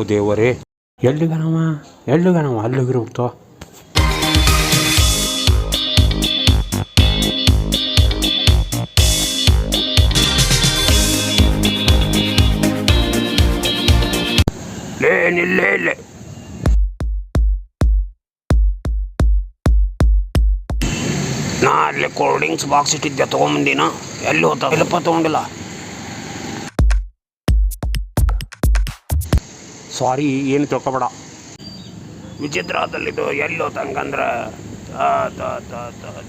ದೇವರೇ ಎಲ್ಲಿಗನವ ಎಲ್ಲಿಗನವ ಅಲ್ಲಿಗಿರುತ್ತೋ ಲೇ, ನಿಲ್ಲೇ, ಇಲ್ಲೇ. ನಾ ಅಲ್ಲಿ ಕೋಲ್ಡ್ ಡ್ರಿಂಕ್ಸ್ ಬಾಕ್ಸ್ ಇಟ್ಟಿದ್ದೆ, ತೊಗೊಂಬಂದಿನ. ಎಲ್ಲಿ ಹೋತ? ಇಲ್ಲಪ್ಪ ತೊಗೊಂಡಿಲ್ಲ? ಸಾರಿ ಏನು ತಿಳ್ಕೊಬೇಡ. ವಿಚಿತ್ರದಲ್ಲಿದ್ದು ಎಲ್ಲಿ ಹೋತಂಗಂದ್ರೆ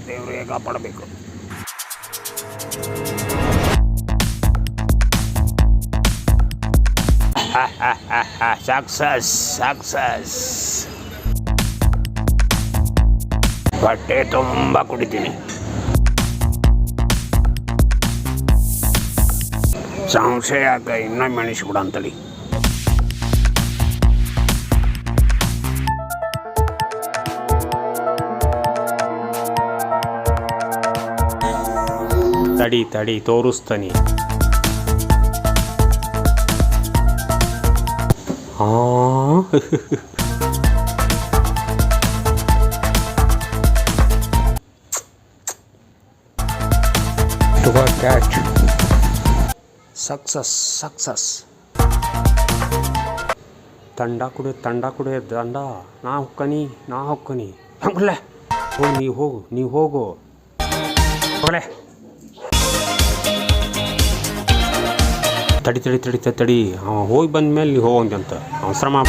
ದೇವ್ರಿಗೆ ಕಾಪಾಡಬೇಕು. ಸಕ್ಸಸ್ ಸಕ್ಸಸ್ ಬಟ್ಟೆ ತುಂಬ ಕುಡಿತೀನಿ. ಸಂಶಯ ಆಗ ಇನ್ನೊಮ್ಮೆ ಎಣಿಸ್ಬಿಡ ಅಂತಳಿ. ತಡಿ ತಡಿ, ತೋರಿಸ್ತಾನೆ. ಸಕ್ಸಸ್ ಸಕ್ಸಸ್ ತಂಡ ಕುಡಿ ತಂಡ ಕುಡಿ ದಂಡ. ನಾ ಹೊಕ್ಕನಿ ನಾ ಹೊಕ್ಕನಿ. ಹಂಗಲೇ ಹೋಗಿ ನೀವು ಹೋಗು, ನೀ ಹೋಗು. ಹೋಗಲೇ. ತಡಿ ತಡಿ ತಡಿ ತಡಿ ತಡಿ. ಅವ ಹೋಗಿ ಬಂದ ಮೇಲೆ ನೀವು ಹೋಗಂಗೆ ಅಂತ. ಅವಸರ ಮಾ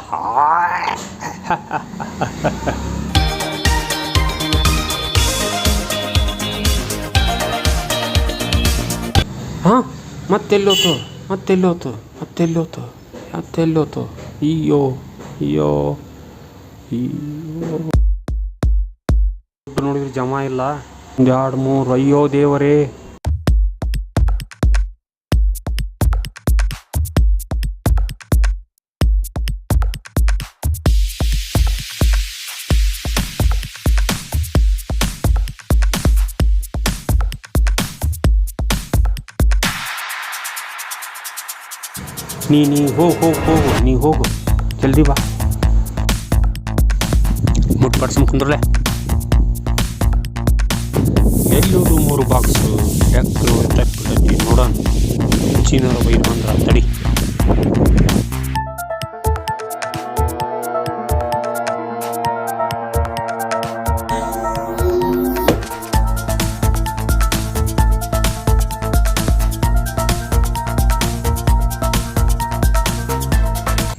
ಹಾಂ ಮತ್ತೆಲ್ಲೋತು ಮತ್ತೆಲ್ಲೋತು ಮತ್ತೆಲ್ಲೋತು ಮತ್ತೆಲ್ಲೋತು. ಅಯ್ಯೋ ಅಯ್ಯೋ ಅಯ್ಯೋ. ನೋಡಿದ್ರೆ ಜಮ ಇಲ್ಲ. ಒಂದು ಎರಡು ಮೂರು. ಅಯ್ಯೋ ದೇವರೇ. ನೀ ನೀ ಹೋಗು ಹೋಗು ಹೋಗು ನೀ ಹೋಗು. ಜಲ್ದಿ ಬಾ. ಮುಟ್ಟು ಕುಂದ್ರಲೆ. ಎಲ್ಲೂರು ಮೂರು ಬಾಕ್ಸು ಟ್ಯಾಕ್ಟ್ರು ಟ್ಯಾಕ್ಟ್ರು ನೋಡೋಣ. ಚೀನರ ಬೈದು ಬಂದ್ರೆ ತಡಿ.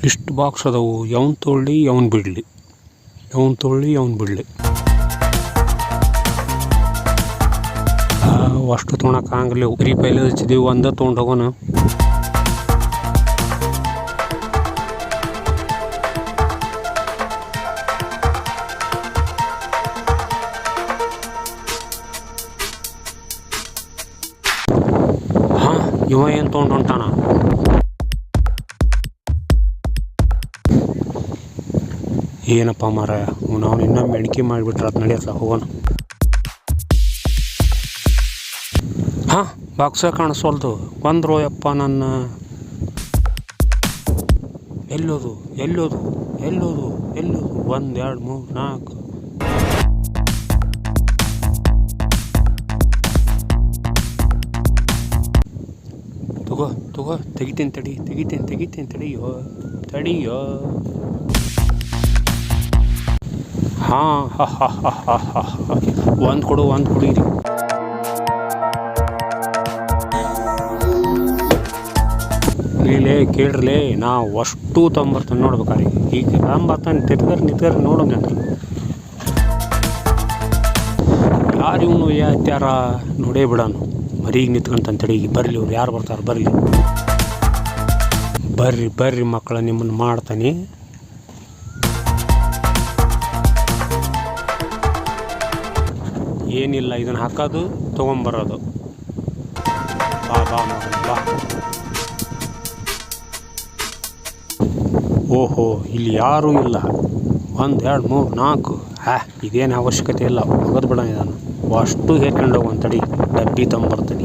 ಇಷ್ಟು ಬಾಕ್ಸ್ ಅದಾವು. ಯಾವನ್ ತೊಗೊಳ್ಳಿ ಯಾವನ್ ಬಿಡಲಿ. ಯಾವನ್ ತೊಗೊಳ್ಳಿ ಯಾವನ್ ಬಿಡಲಿ. ಅಷ್ಟು ತೊಗೊಳಕ್ಕೆ ಆಗಲಿ ಬರೀ ಪೈಲೆ ಹಚ್ಚಿದೀವಿ ಒಂದ ತೊಗೊಂಡು ಹೋಗೋಣ ಹಾಂ, ಇವ ಏನು ತೊಗೊಂಡು ಹೊಂಟಾನ? ಏನಪ್ಪ ಮಾರ ನಾವು ಇನ್ನೊಮ್ಮೆ ಎಣಿಕೆ ಮಾಡಿಬಿಟ್ರೆ ಅದು ನಡೆಯತ್ತ ಹೋಗೋಣ ಹಾಂ, ಬಾಕ್ಸ ಕಾಣಿಸೋಲ್ದು ಬಂದರು ಯಪ್ಪ ನನ್ನ. ಎಲ್ಲೋದು ಎಲ್ಲೋದು ಎಲ್ಲೋದು ಎಲ್ಲೋದು. ಒಂದು, ಎರಡು, ಮೂರು, ನಾಲ್ಕು. ತಗೋ ತಗೋ, ತೆಗಿತೀನಿ ತಡಿ, ತೆಗಿತೀನಿ ತೆಗಿತೀನಿ ತಡಿಯೋ ತಡಿಯೋ. ಹಾಂ, ಹಾ ಹಾ ಹಾ ಒಂದು ಕೊಡು, ಒಂದು ಕುಡೀರಿ ಲೇ ಕೇಳ್ರಲೇ ನಾ ಅಷ್ಟು ತೊಂಬರ್ತಾನೆ ನೋಡ್ಬೇಕಾರೆ ಈಗ ತಂಬರ್ತಾನೆ ತಿರ್ಗರ್, ನಿತ್ಗರ್ ನೋಡೋಣ ಯಾರು ಇವನು ಯಾತ್ಯಾರ ನೋಡೇ ಬಿಡೋನು. ಮರಿಗೆ ನಿಂತ್ಕೊಂತಾನೆ ಈಗ ಬರಲಿ, ಇವ್ರು ಯಾರು ಬರ್ತಾರೆ ಬರಲಿ. ಬರ್ರಿ ಬರ್ರಿ ಮಕ್ಕಳ ನಿಮ್ಮನ್ನು ಮಾಡ್ತಾನೆ. ಏನಿಲ್ಲ, ಇದನ್ನು ಹಾಕೋದು, ತೊಗೊಂಬರೋದು. ಬಾ ಬಾ ಬಾ. ಓಹೋ, ಇಲ್ಲಿ ಯಾರೂ ಇಲ್ಲ. ಒಂದು, ಎರಡು, ಮೂರು, ನಾಲ್ಕು. ಹಾ, ಇದೇನು ಅವಶ್ಯಕತೆ ಇಲ್ಲ. ಒಗದು ಬಿಡ ಇದನ್ನು. ಅಷ್ಟು ಹೇಳ್ಕೊಂಡು ಹೋಗುವಂತಡಿ ಡಬ್ಬಿ ತೊಂಬರ್ತೀನಿ.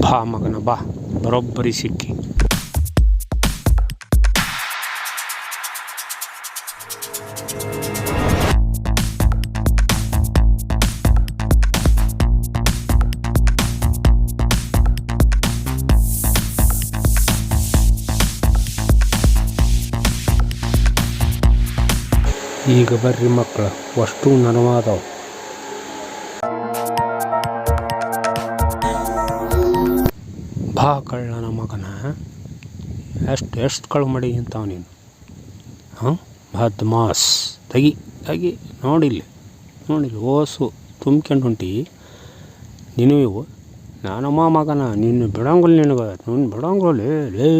ಬಾ, ಮಗನ, ಬಾ. ಬರೋಬ್ಬರಿ ಸಿಕ್ಕಿ. ಈಗ ಬರ್ರಿ ಮಕ್ಕಳು, ಅಷ್ಟು ನನವಾದವು ಬಾ ನಮ್ಮ ಮಗನ, ಎಷ್ಟು ಎಷ್ಟು ಕಳು ಮಾಡಿ ಅಂತಾವ ನೀನು? ಹಾಂ ಬದ್ಮಾಸ್. ಮಾಸ್ ತಗಿ ತಗಿ, ನೋಡಿಲ್ಲ, ನೋಡಿಲ್ಲಿ, ಓಸು, ತುಂಬ್ಕೊಂಡು ಹೊಂಟಿ. ನೀನು ಇವು, ನಾನಮ್ಮ ಮಗನ, ನಿನ್ನ ಬಿಡಂಗಿಲ್ಲ ನಿನಗೆ, ನಿನ್ನ ಬಿಡಂಗಿಲ್ಲ ಲೇ.